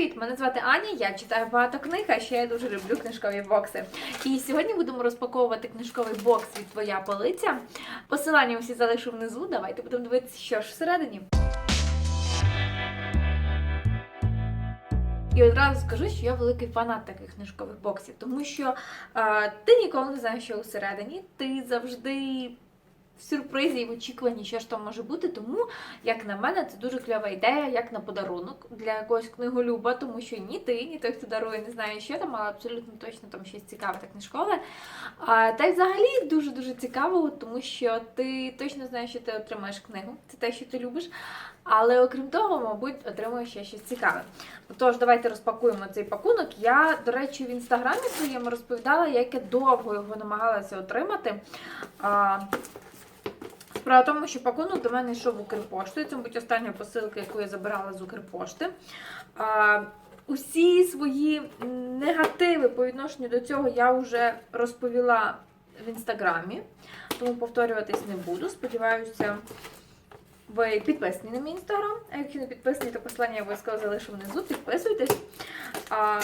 Привіт! Мене звати Аня. Я читаю багато книг, а ще я дуже люблю книжкові бокси. І сьогодні будемо розпаковувати книжковий бокс від Твоя полиця. Посилання усі залишу внизу. Давайте будемо дивитися, що ж всередині. І одразу скажу, що я великий фанат таких книжкових боксів, тому що е, ти ніколи не знаєш, що усередині, ти завжди в сюрпризі і в очікуванні, що ж там може бути. Тому, як на мене, це дуже кльова ідея, як на подарунок для якогось книголюба, тому що ні ти, ні той, хто дарує, не знає, що там, але абсолютно точно там щось цікаве та книжкове. А, та й взагалі дуже-дуже цікаво, тому що ти точно знаєш, що ти отримаєш книгу, це те, що ти любиш. Але окрім того, мабуть, отримуєш ще щось цікаве. Тож, давайте розпакуємо цей пакунок. Я, до речі, в інстаграмі своєму розповідала, як я довго його намагалася отримати. А, Справа в тому, що пакунок до мене йшов Укрпоштою. Це, мабуть, остання посилка, яку я забирала з Укрпошти. А, усі свої негативи по відношенню до цього я вже розповіла в інстаграмі, тому повторюватись не буду. Сподіваюся, ви підписані на мій інстаграм. А якщо не підписані, то посилання я обов'язково залишу внизу. Підписуйтесь. А,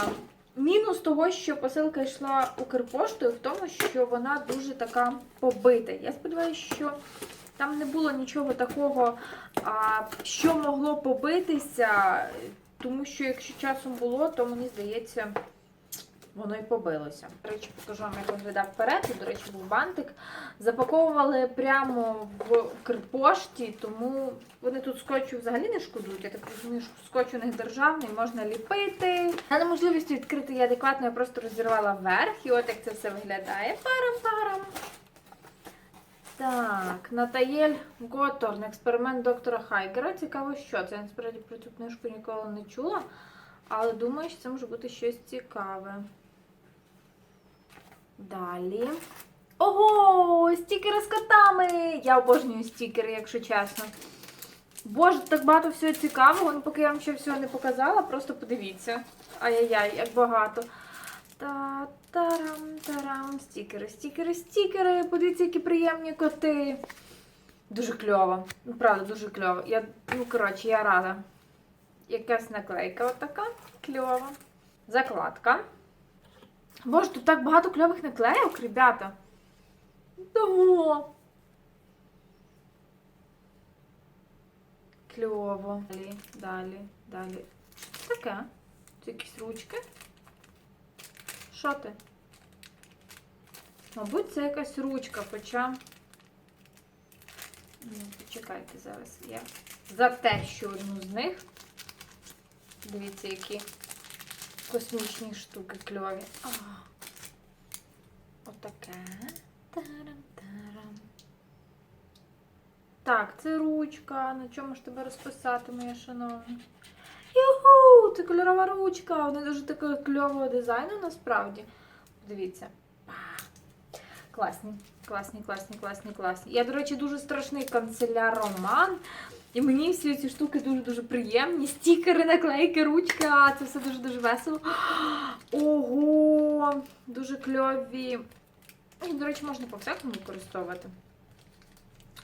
Мінус того, що посилка йшла Укрпоштою, в тому, що вона дуже така побита. Я сподіваюся, що там не було нічого такого, що могло побитися, тому що якщо часом було, то мені здається, воно і побилося. До речі, покажу вам, як виглядав вперед. До речі, був бантик. Запаковували прямо в Укрпошті, тому вони тут скотчу взагалі не шкодують. Я так розумію, що скотч у них державний, можна ліпити. На неможливості відкрити її адекватно, я просто розірвала вверх, і от як це все виглядає. Парам-парам. Так, Натаєль Готорн, експеримент доктора Хайгера. Цікаво, що це. Я насправді про цю книжку ніколи не чула, але думаю, що це може бути щось цікаве. Далі. Ого! Стікери з котами! Я обожнюю стікери, якщо чесно. Боже, так багато всього цікавого, ну поки я вам ще всього не показала, просто подивіться. Ай-яй-яй, як багато. Та тарам тарам стікери, стікери, стікери. Подивіться, які приємні коти. Дуже кльово. Ну, правда, дуже кльово. Я, ну, коротше, я рада. Якась наклейка отака. Кльова. Закладка. Боже, тут так багато кльових наклейок, ребята. Того. Кльово. Далі, далі, далі. Таке. Це якісь ручки. Що? Мабуть, це якась ручка, хоча. Почекайте зараз. Я затещу одну з них. Дивіться, які космічні штуки кльові. Отаке. Так, це ручка. На чому ж тебе розписати, моя шановна? Це кольорова ручка. Вона дуже такого кльового дизайну насправді. Дивіться. Класні, класні, класні, класні, класні. Я, до речі, дуже страшний канцеляроман. І мені всі ці штуки дуже-дуже приємні. Стікери, наклейки, ручка. Це все дуже-дуже весело. Ого! Дуже кльові. І, до речі, можна по-всякому використовувати.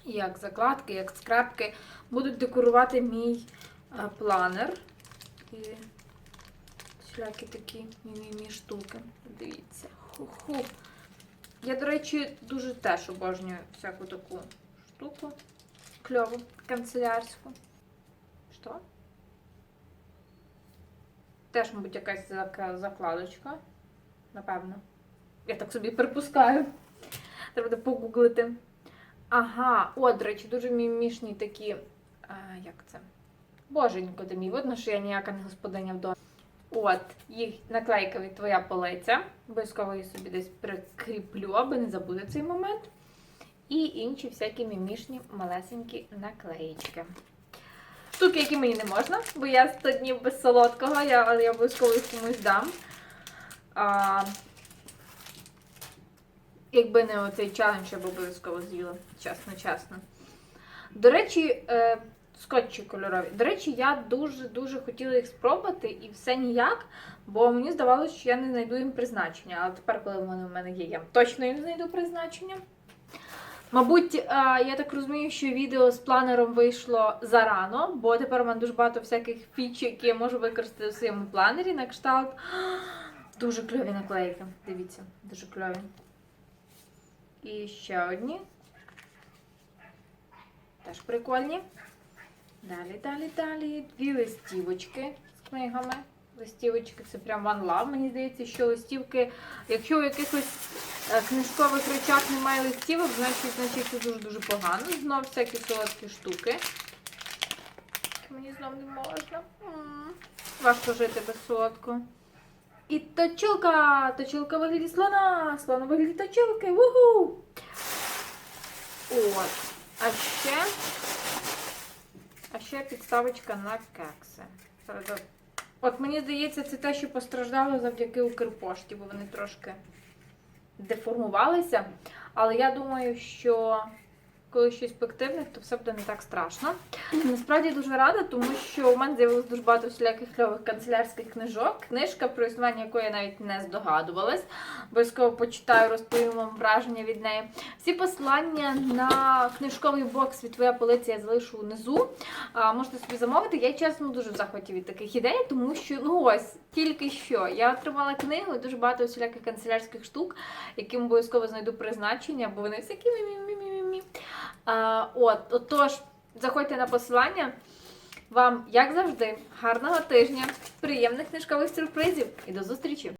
Як закладки, як скрабки. Будуть декорувати мій планер. І всілякі такі мімімі штуки. Дивіться. Ху-ху. Я, до речі, дуже теж обожнюю всяку таку штуку. Кльову, канцелярську. Що? Теж, мабуть, якась закладочка. Напевно. Я так собі припускаю. Треба буде погуглити. Ага, о, до речі, дуже мімішні такі. А, як це? Боженько ти мій, видно, що я ніяка не господиня вдома. От, їх наклейка від твоя полиця. Обов'язково її собі десь прикріплю, аби не забути цей момент. І інші всякі мімішні малесенькі наклеїчки. Штуки, які мені не можна, бо я 100 днів без солодкого, я, але я обов'язково їх комусь дам. А, якби не оцей челендж, я б обов'язково з'їла. Чесно, чесно. До речі, е, скотчі кольорові. До речі, я дуже-дуже хотіла їх спробувати і все ніяк, бо мені здавалося, що я не знайду їм призначення. Але тепер, коли вони в мене є, я точно їм знайду призначення. Мабуть, е, я так розумію, що відео з планером вийшло зарано, бо тепер у мене дуже багато всяких фіч, які я можу використати в своєму планері на кшталт. Дуже кльові наклейки. Дивіться, дуже кльові. І ще одні. Теж прикольні. Далі, далі, далі. Дві листівочки з книгами. Листівочки це прям one love. Мені здається, що листівки, якщо у якихось е, книжкових речах немає листівок, значить, значить це дуже-дуже погано. Знов всякі солодкі штуки. Мені знов не можна. Важко жити без солодкого. І точилка! Точилка вигляді слона! Слон у вигляді точилки! Вугу! От. А ще. А ще підставочка на кекси. От мені здається, це те, що постраждало завдяки Укрпошті, бо вони трошки деформувалися. Але я думаю, що коли щось пективне, то все буде не так страшно. Насправді дуже рада, тому що у мене з'явилось дуже багато всіляких кльових канцелярських книжок. Книжка, про існування якої я навіть не здогадувалась. Обов'язково почитаю, розповім вам враження від неї. Всі посилання на книжковий бокс від твоя полиця я залишу внизу. А, можете собі замовити. Я чесно дуже в захваті від таких ідей, тому що ну ось тільки що я отримала книгу і дуже багато всіляких канцелярських штук, яким обов'язково знайду призначення, бо вони всякі мі-мі-мі-мі-мі. А, От, отож, заходьте на посилання. Вам, як завжди, гарного тижня, приємних книжкових сюрпризів і до зустрічі!